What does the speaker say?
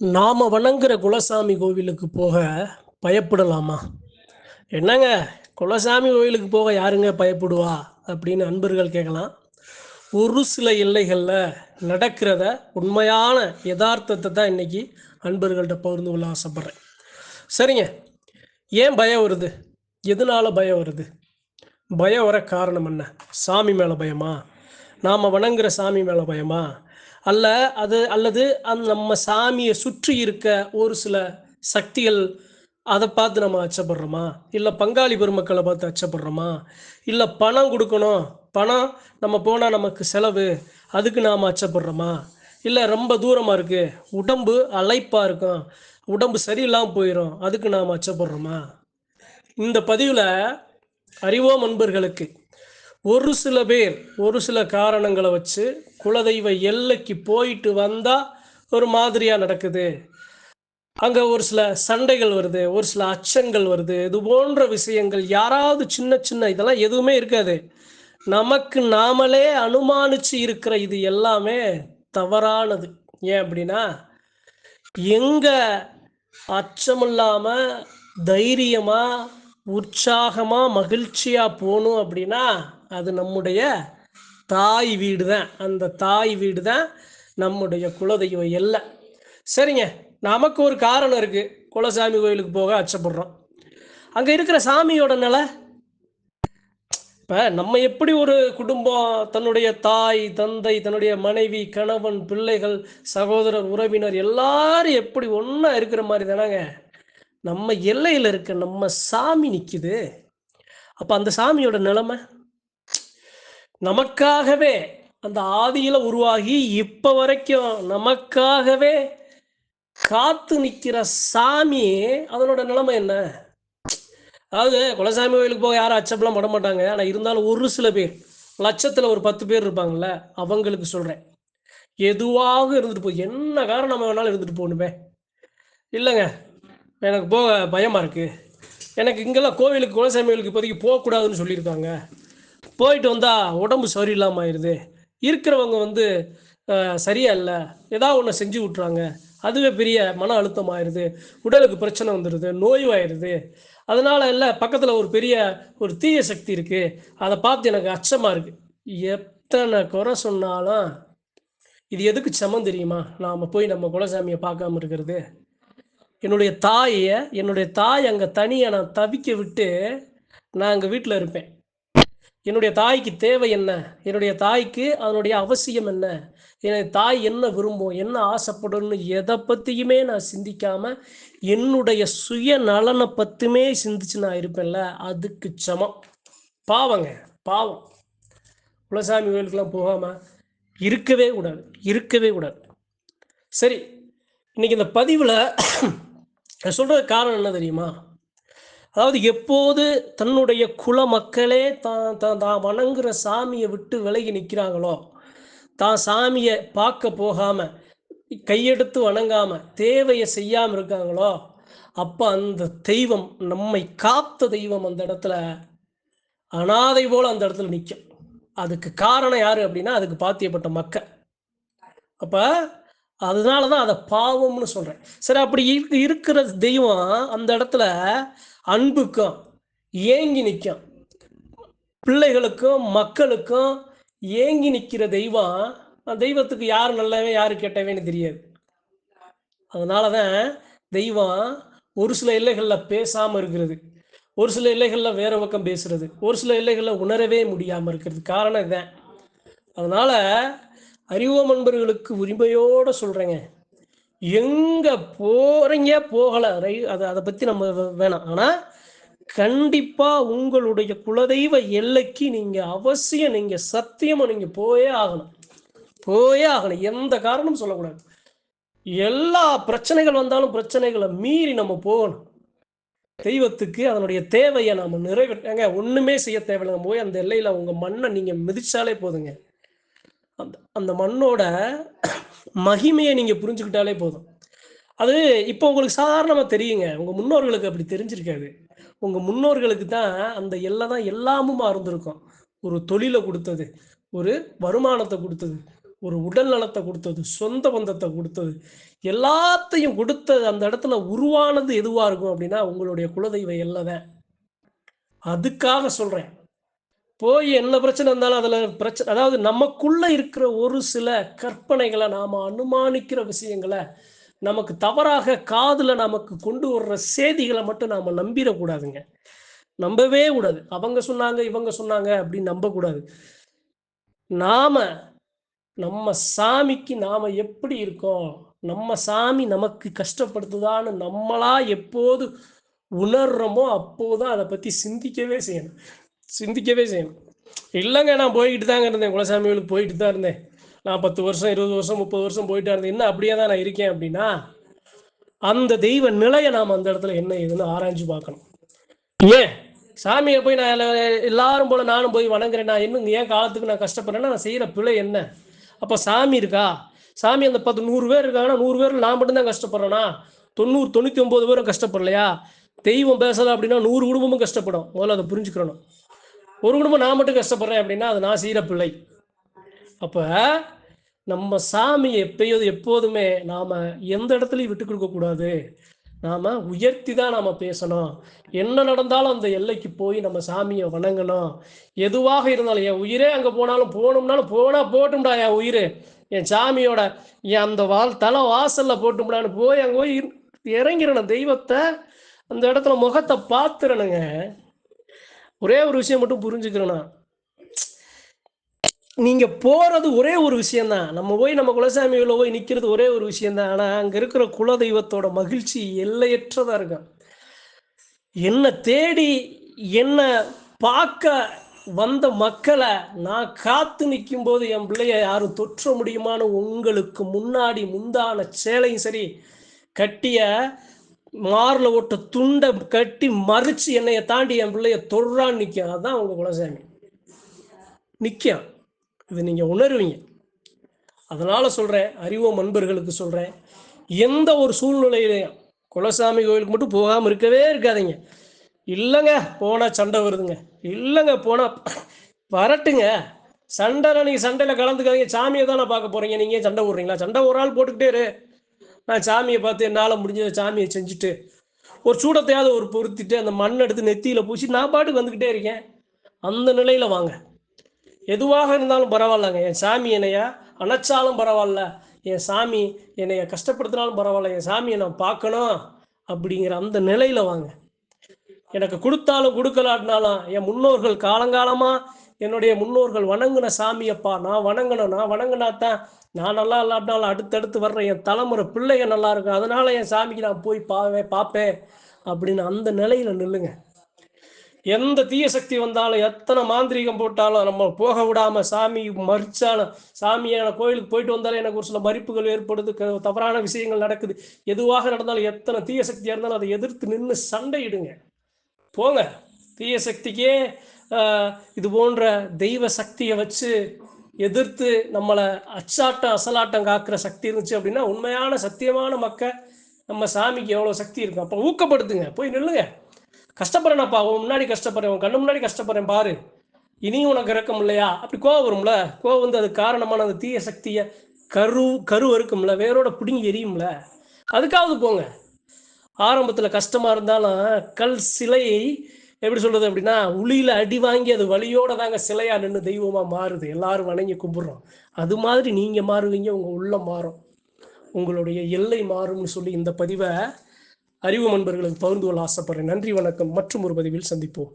நாம வணங்குற குலசாமி கோவிலுக்கு போக பயப்படலாமா? என்னங்க குலசாமி கோவிலுக்கு போக யாருங்க பயப்படுவா? அப்படின்னு அன்பர்கள் கேட்கலாம். ஒரு சில எல்லைகளில் நடக்கிறத உண்மையான யதார்த்தத்தை தான் இன்னைக்கு அன்பர்கள்ட்ட பகிர்ந்து கொள்ள ஆசைப்பட்றேன். சரிங்க ஏன் பயம் வருது? எதனால பயம் வருது? பயம் வர காரணம் என்ன? சாமி மேலே பயமா? நாம் வணங்குற சாமி மேலே பயமா? அல்ல அது அல்லது அந் நம்ம சாமியை சுற்றி இருக்க ஒரு சில சக்திகள் அதை பார்த்து நம்ம அச்சப்படுறோமா? இல்லை பங்காளி பெருமக்களை பார்த்து அச்சப்படுறோமா? இல்லை பணம் கொடுக்கணும் பணம் நம்ம போனால் நமக்கு செலவு அதுக்கு நாம் அச்சப்படுறோமா? இல்லை ரொம்ப தூரமாக இருக்குது உடம்பு அலைப்பாக இருக்கும் உடம்பு சரியில்லாமல் போயிடும் அதுக்கு நாம் அச்சப்படுறோமா? இந்த பதிவில் அறிவோம் அன்பர்களுக்கு. ஒரு சில பேர் ஒரு சில காரணங்களை வச்சு குலதெய்வ எல்லைக்கு போயிட்டு வந்தால் ஒரு மாதிரியாக நடக்குது. அங்கே ஒரு சில சண்டைகள் வருது ஒரு சில அச்சங்கள் வருது. இது போன்ற விஷயங்கள் யாராவது சின்ன சின்ன இதெல்லாம் எதுவுமே இருக்காது. நமக்கு நாமளே அனுமானிச்சு இருக்கிற இது எல்லாமே தவறானது. ஏன் அப்படின்னா எங்க அச்சமில்லாமல் தைரியமா உற்சாகமா மகிழ்ச்சியா போகணும் அப்படின்னா அது நம்முடைய தாய் வீடு தான் அந்த தாய் வீடு தான் நம்முடைய குலதெய்வம் எல்லை. சரிங்க நமக்கு ஒரு காரணம் இருக்குது குலசாமி கோயிலுக்கு போக அச்சப்படுறோம். அங்கே இருக்கிற சாமியோட நிலை இப்போ நம்ம எப்படி ஒரு குடும்பம் தன்னுடைய தாய் தந்தை தன்னுடைய மனைவி கணவன் பிள்ளைகள் சகோதரர் உறவினர் எல்லாரும் எப்படி ஒன்றா இருக்கிற மாதிரி தானேங்க? நம்ம எல்லையில் இருக்க நம்ம சாமி நிற்குது அப்போ அந்த சாமியோட நிலைமை? நமக்காகவே அந்த ஆதியில் உருவாகி இப்போ வரைக்கும் நமக்காகவே காத்து நிற்கிற சாமி அதனோட நிலைமை என்ன? அதாவது குலசாமி கோயிலுக்கு போக யாரும் அச்சப்பெல்லாம் பட மாட்டாங்க. ஆனால் இருந்தாலும் ஒரு சில பேர் லட்சத்தில் ஒரு பத்து பேர் இருப்பாங்கல்ல அவங்களுக்கு சொல்கிறேன் எதுவாக இருந்துட்டு போ என்ன காரணம் வேணாலும் இருந்துட்டு போகணுமே. இல்லைங்க. எனக்கு போக பயமாக இருக்குது எனக்கு இங்கெல்லாம் கோவிலுக்கு குலசாமி கோயிலுக்கு இப்போதைக்கு போகக்கூடாதுன்னு சொல்லியிருக்காங்க. போயிட்டு வந்தால் உடம்பு சரியில்லாமல் ஆயிடுது இருக்கிறவங்க வந்து சரியா இல்லை. ஏதாவது ஒன்று செஞ்சு விட்றாங்க அதுவே பெரிய மன அழுத்தம் ஆயிடுது உடலுக்கு பிரச்சனை வந்துடுது நோய்வாயிருது. அதனால இல்லை பக்கத்தில் ஒரு பெரிய ஒரு தீய சக்தி இருக்குது அதை பார்த்து எனக்கு அச்சமாக இருக்குது எத்தனை குறை சொன்னாலும் இது எதுக்கு சமம் தெரியுமா? நாம் போய் நம்ம குலசாமியை பார்க்காம இருக்கிறது. என்னுடைய தாயை என்னுடைய தாய் அங்கே தனியாக நான் தவிக்க விட்டு நான் அங்கே வீட்டில் இருப்பேன். என்னுடைய தாய்க்கு தேவை என்ன? என்னுடைய தாய்க்கு அதனுடைய அவசியம் என்ன? என்னுடைய தாய் என்ன விரும்பும்? என்ன ஆசைப்படும்னு எதை பற்றியுமே நான் சிந்திக்காம என்னுடைய சுய நலனை பற்றுமே சிந்திச்சு நான் இருப்பேன்ல அதுக்கு சமம். பாவங்க பாவம். குலசாமி கோயிலுக்கெல்லாம் போகாம இருக்கவே கூடாது இருக்கவே கூடாது. சரி இன்னைக்கு இந்த பதிவில் சொல்கிற காரணம் என்ன தெரியுமா? அதாவது எப்போது தன்னுடைய குல மக்களே தான் தான் தான் வணங்குற சாமியை விட்டு விலகி நிற்கிறாங்களோ தான் சாமியை பார்க்க போகாமல் கையெடுத்து வணங்காமல் தேவையை செய்யாமல் இருக்காங்களோ அப்போ அந்த தெய்வம் நம்மை காத்த தெய்வம் அந்த இடத்துல அனாதை போல் அந்த இடத்துல நிற்கும் அதுக்கு காரணம் யார் அப்படின்னா அதுக்கு பாத்தியப்பட்ட மக்கள். அப்போ அதனால தான் அதை பாவம்னு சொல்கிறேன் சரி அப்படி இருக்கிற தெய்வம் அந்த இடத்துல அன்புக்கும் ஏங்கி நிற்கும். பிள்ளைகளுக்கும் மக்களுக்கும் ஏங்கி நிற்கிற தெய்வம் தெய்வத்துக்கு யார் நல்லவன் யார் கெட்டவேன்னு தெரியாது. அதனால தான் தெய்வம் ஒரு சில எல்லைகளில் பேசாமல் இருக்கிறது. ஒரு சில எல்லைகளில் வேற பக்கம் பேசுறது. ஒரு சில எல்லைகளில் உணரவே முடியாமல் இருக்கிறது. காரணம் இதுதான் அதனால் அறிவோம் அன்பர்களுக்கு உரிமையோடு சொல்கிறேங்க எங்க போறீங்க போகல. ரை அதை அதை பத்தி நம்ம வேணாம். ஆனா கண்டிப்பா உங்களுடைய குலதெய்வ எல்லைக்கு நீங்க அவசியம் நீங்க சத்தியமா நீங்க போயே ஆகணும். போயே ஆகணும். எந்த காரணமும் சொல்லக்கூடாது. எல்லா பிரச்சனைகள் வந்தாலும் பிரச்சனைகளை மீறி நம்ம போகணும். தெய்வத்துக்கு அதனுடைய தேவையை நாம நிறைவேற்றாங்க ஒண்ணுமே செய்ய தேவையில்லை. நம்ம போய் அந்த எல்லையில உங்க மண்ணை நீங்க மிதிச்சாலே போதுங்க. அந்த அந்த மண்ணோட மகிமையை நீங்கள் புரிஞ்சுக்கிட்டாலே போதும். அது இப்போ உங்களுக்கு சாதாரணமாக தெரியுங்க. உங்கள் முன்னோர்களுக்கு அப்படி தெரிஞ்சிருக்காது. உங்கள் முன்னோர்களுக்கு தான் அந்த எல்லை தான் எல்லாமும் இருந்திருக்கும் ஒரு தொழிலை கொடுத்தது ஒரு வருமானத்தை கொடுத்தது ஒரு உடல் நலத்தை கொடுத்தது சொந்த பந்தத்தை கொடுத்தது. எல்லாத்தையும் கொடுத்தது அந்த இடத்துல உருவானது எதுவாக இருக்கும் அப்படின்னா உங்களுடைய குலதெய்வ எல்லைதான் அதுக்காக சொல்கிறேன் போய் என்ன பிரச்சனை இருந்தாலும் அதில் பிரச்சனை அதாவது நமக்குள்ளே இருக்கிற ஒரு சில கற்பனைகளை நாம் அனுமானிக்கிற விஷயங்களை நமக்கு தவறாக காதில் நமக்கு கொண்டு வர்ற செய்திகளை மட்டும் நாம் நம்பிடக்கூடாதுங்க. நம்பவே கூடாது. அவங்க சொன்னாங்க இவங்க சொன்னாங்க அப்படின்னு நம்பக்கூடாது. நாம் நம்ம சாமிக்கு நாம் எப்படி இருக்கோம்? நம்ம சாமி நமக்கு கஷ்டப்படுத்துதான்னு நம்மளா எப்போது உணர்றோமோ அப்போதான் அதை பற்றி சிந்திக்கவே செய்யணும். சிந்திக்கவே செய்யணும் இல்லைங்க நான் போய்கிட்டு தாங்க இருந்தேன். குலசாமிகளுக்கு போயிட்டு தான் இருந்தேன். நான் பத்து வருஷம் இருபது வருஷம் முப்பது வருஷம் போயிட்டா இருந்தேன். இன்னும் அப்படியே தான் நான் இருக்கேன் அப்படின்னா அந்த தெய்வ நிலையை நாம் அந்த இடத்துல என்ன ஏதுன்னு ஆராய்ஞ்சு பார்க்கணும். ஏன்? சாமியை போய் நான் எல்லாரும் போல நானும் போய் வணங்குறேன் நான் இன்னும் ஏன் காலத்துக்கு நான் கஷ்டப்படுறேன்னா நான் செய்கிற பிழை என்ன? அப்போ சாமி இருக்கா? சாமி அந்த பத்து நூறு பேர் இருக்காங்கன்னா நூறு பேர் நான் மட்டும்தான் கஷ்டப்படுறேனா? தொண்ணூறு தொண்ணூற்றி ஒம்பது பேரும் கஷ்டப்படலையா? தெய்வம் பேசலை அப்படின்னா நூறு குடும்பமும் கஷ்டப்படும். முதல்ல அதை புரிஞ்சுக்கிறணும். ஒரு குடும்பம் நான் மட்டும் கஷ்டப்படுறேன் அப்படின்னா அது நான் செய்யற பிள்ளை அப்போ நம்ம சாமியை எப்பயோ எப்போதுமே நாம் எந்த இடத்துலையும் விட்டு கொடுக்கக்கூடாது நாம் உயர்த்தி தான் நாம் பேசணும். என்ன நடந்தாலும் அந்த எல்லைக்கு போய் நம்ம சாமியை வணங்கணும். எதுவாக இருந்தாலும் என் உயிரே அங்கே போனாலும் போகணும்னாலும் போனால் போட்டும்டா என் உயிர். என் சாமியோட என் அந்த வால் தலை வாசலில் போட்டும்டான்னு போய் அங்கே போய் இரு- தெய்வத்தை அந்த இடத்துல முகத்தை பார்த்துறனுங்க ஒரே ஒரு விஷயம் மட்டும் புரிஞ்சுக்கிறேன்னா நீங்க போறது ஒரே ஒரு விஷயம்தான். நம்ம போய் நம்ம குலசாமியில் போய் நிக்கிறது ஒரே ஒரு விஷயம்தான். ஆனா அங்க இருக்கிற குல தெய்வத்தோட மகிழ்ச்சி எல்லையற்றதா இருக்கும். என்ன தேடி என்ன பார்க்க வந்த மக்களை நான் காத்து நிற்கும் போது என் பிள்ளைய யாரும் தொற்ற முடியுமான்னு உங்களுக்கு முன்னாடி முந்தான சேலையும் சரி கட்டிய மாரில் ஓட்ட துண்டை கட்டி மறிச்சு என்னைய தாண்டி என் பிள்ளைய தொடுறான்னு நிற்கும் அதுதான் அவங்க குலசாமி. நிற்கும் இது நீங்கள் உணர்வீங்க. அதனால் சொல்கிறேன் அறிவோம் அன்பர்களுக்கு சொல்கிறேன் எந்த ஒரு சூழ்நிலையிலையும் குலசாமி கோயிலுக்கு மட்டும் போகாமல் இருக்கவே இருக்காதீங்க. இல்லைங்க போனால் சண்டை வருதுங்க. இல்லைங்க போனால் வரட்டுங்க. சண்டைனா நீங்கள் சண்டையில் கலந்துக்காதீங்க. சாமியை தானே பார்க்க போகிறீங்க நீங்கள் சண்டை விட்றீங்களா சண்டை ஒரு ஆள் போட்டுக்கிட்டே இரு. நான் சாமியை பார்த்து என்னால் முடிஞ்ச சாமியை செஞ்சுட்டு ஒரு சூடத்தையாவது ஒரு பொருத்திட்டு அந்த மண் எடுத்து நெத்தியில் பூசி நான் பாட்டுக்கு வந்துக்கிட்டே இருக்கேன். அந்த நிலையில் வாங்க. எதுவாக இருந்தாலும் பரவாயில்லங்க. என் சாமி என்னையா அணைச்சாலும் பரவாயில்ல. என் சாமி என்னைய கஷ்டப்படுத்தினாலும் பரவாயில்ல. என் சாமியை நான் பார்க்கணும் அப்படிங்கிற அந்த நிலையில் வாங்க. எனக்கு கொடுத்தாலும் கொடுக்கலாட்டினாலும் என் முன்னோர்கள் காலங்காலமாக என்னுடைய முன்னோர்கள் வணங்கின சாமியப்பா நான் வணங்கணும் நான் வணங்கினாத்தான் நான் நல்லா இல்லாட்டினாலும் அடுத்தடுத்து வர்ற என் தலைமுறை பிள்ளைங்க நல்லா இருக்கும். அதனால என் சாமிக்கு நான் போய் பாவே பார்ப்பேன் அப்படின்னு அந்த நிலையில நில்லுங்க. எந்த தீய சக்தி வந்தாலும் எத்தனை மாந்திரீகம் போட்டாலும் நம்ம போக விடாம சாமி மறிச்சாலும் சாமியான கோயிலுக்கு போயிட்டு வந்தாலும் எனக்கு ஒரு சில மறிப்புகள் ஏற்படுது தவறான விஷயங்கள் நடக்குது. எதுவாக நடந்தாலும் எத்தனை தீய சக்தியா இருந்தாலும் அதை எதிர்த்து நின்று சண்டையிடுங்க. போங்க. தீய சக்திக்கே இது போன்ற தெய்வ சக்தியை வச்சு எதிர்த்து நம்மளை அச்சாட்டம் அசலாட்டம் காக்கிற சக்தி இருந்துச்சு அப்படின்னா உண்மையான சத்தியமான மக்கள் நம்ம சாமிக்கு எவ்வளோ சக்தி இருக்கும். அப்போ ஊக்கப்படுத்துங்க. போய் நில்லுங்க. கஷ்டப்படுறேனப்பா உன் முன்னாடி கஷ்டப்படுறேன். உன் கண்ணு முன்னாடி கஷ்டப்படுறேன். பாரு. இனியும் உனக்கு இறக்கம் இல்லையா? அப்படி கோவம் வரும்ல. கோவம் வந்து அது காரணமான அந்த தீய சக்தியை கரு கரு இருக்கும்ல வேரோட பிடுங்கி எரியும்ல அதுக்காவது போங்க. ஆரம்பத்தில் கஷ்டமாக இருந்தாலும் கல் சிலையை எப்படி சொல்றது அப்படின்னா உளியில அடி வாங்கி அது வழியோட தாங்க சிலையா நின்று தெய்வமா மாறுது. எல்லாரும் வணங்கி கும்பிடுறோம். அது மாதிரி நீங்க மாறுவீங்க உங்க உள்ள மாறும். உங்களுடைய எல்லை மாறும்னு சொல்லி இந்த பதிவை அறிவு நண்பர்களுக்கு பகிர்ந்து கொள்ள ஆசைப்படுறேன். நன்றி வணக்கம். மற்றும் ஒரு பதிவில் சந்திப்போம்.